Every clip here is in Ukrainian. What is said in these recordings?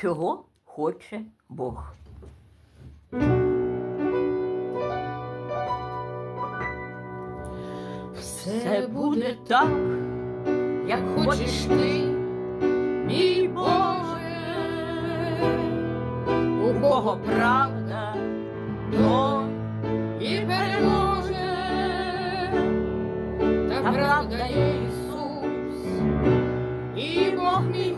чого хоче Бог. Все буде так, як хочеш ти, мій Боже, у кого правда, то і переможе, та правда є Ісус, і Бог мій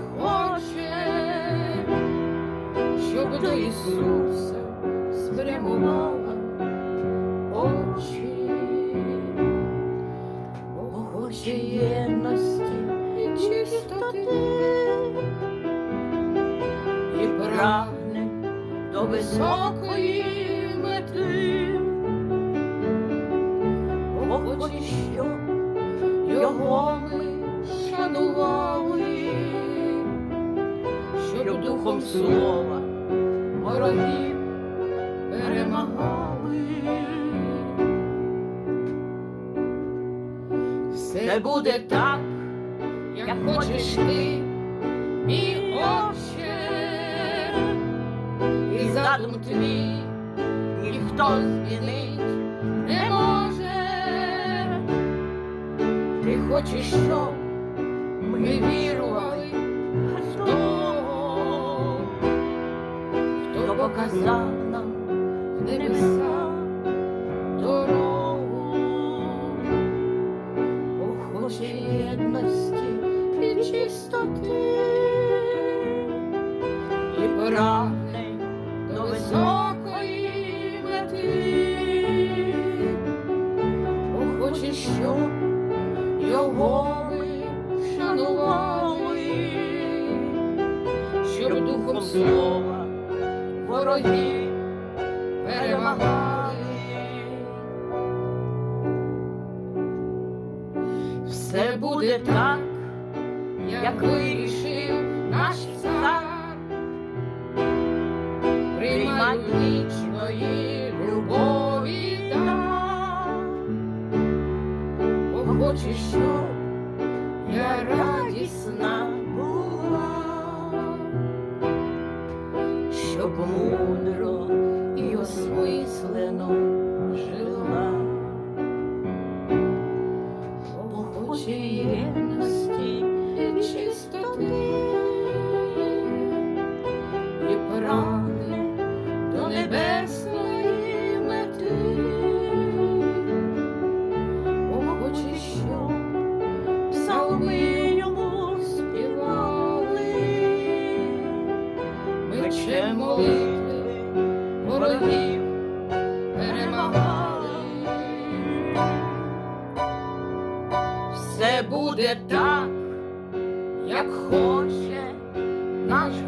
щоб до Ісуса спрямувала очі. Бог хоче єдності і чистоти, і прагне до високої мети. Бог хоче, щоб його ми шанували, щоб духом слова ворогів перемагали. Все буде так, як хочеш ти, мій Отче, і задум твій ніхто змінить не може. Ти хочеш, щоб ми вірували показав нам небеса дорогу. Бог хоче єдності і чистоти, і прагне до високої мети. Бог хоче, щоб його ми шанували, щоб духом слова ворогів перемагали. Все буде так, як вирішив наш цар. Приймай вічної любові дар. Бо хоче, щоб я радісна щоб мудро і осмислено жила. Бог хоче єдності чистоти, і прагне до небесної мети. Бог хоче, щоб псалми молитви ворогів перемагали все буде так, як хоче наш.